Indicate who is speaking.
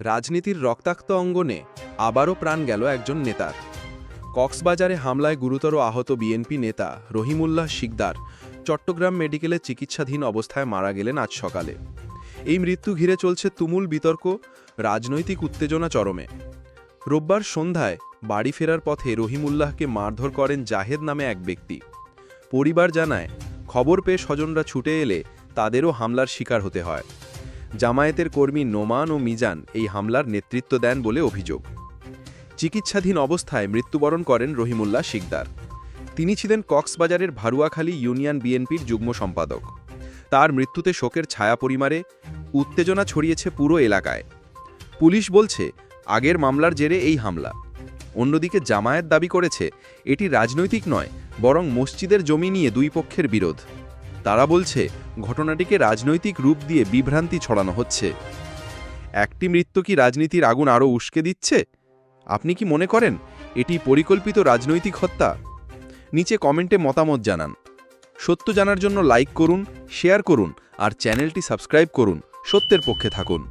Speaker 1: রাজনীতির রক্তাক্ত অঙ্গনে আবারও প্রাণ গেল একজন নেতার। কক্সবাজারে হামলায় গুরুতর আহত বিএনপি নেতা রহিমুল্লাহ শিকদার চট্টগ্রাম মেডিকেলে চিকিৎসাধীন অবস্থায় মারা গেলেন আজ সকালে। এই মৃত্যু ঘিরে চলছে তুমুল বিতর্ক, রাজনৈতিক উত্তেজনা চরমে। রোববার সন্ধ্যায় বাড়ি ফেরার পথে রহিমুল্লাহকে মারধর করেন জাহেদ নামে এক ব্যক্তি। পরিবার জানায়, খবর পেয়ে স্বজনরা ছুটে এলে তাদেরও হামলার শিকার হতে হয়। জামায়াতের কর্মী নোমান ও মিজান এই হামলার নেতৃত্ব দেন বলে অভিযোগ। চিকিৎসাধীন অবস্থায় মৃত্যুবরণ করেন রহিমুল্লাহ শিকদার। তিনি ছিলেন কক্সবাজারের ভারুয়াখালী ইউনিয়ন বিএনপির যুগ্ম সম্পাদক। তার মৃত্যুতে শোকের ছায়া পরিমারে উত্তেজনা ছড়িয়েছে পুরো এলাকায়। পুলিশ বলছে, আগের মামলার জেরে এই হামলা। অন্যদিকে জামায়াত দাবি করেছে, এটি রাজনৈতিক নয়, বরং মসজিদের জমি নিয়ে দুই পক্ষের বিরোধ। তারা বলছে, ঘটনাটিকে রাজনৈতিক রূপ দিয়ে বিভ্রান্তি ছড়ানো হচ্ছে। একটি মৃত্যু কি রাজনীতির আগুন আরও উস্কে দিচ্ছে? আপনি কি মনে করেন এটি পরিকল্পিত রাজনৈতিক হত্যা? নিচে কমেন্টে মতামত জানান। সত্য জানার জন্য লাইক করুন, শেয়ার করুন আর চ্যানেলটি সাবস্ক্রাইব করুন। সত্যের পক্ষে থাকুন।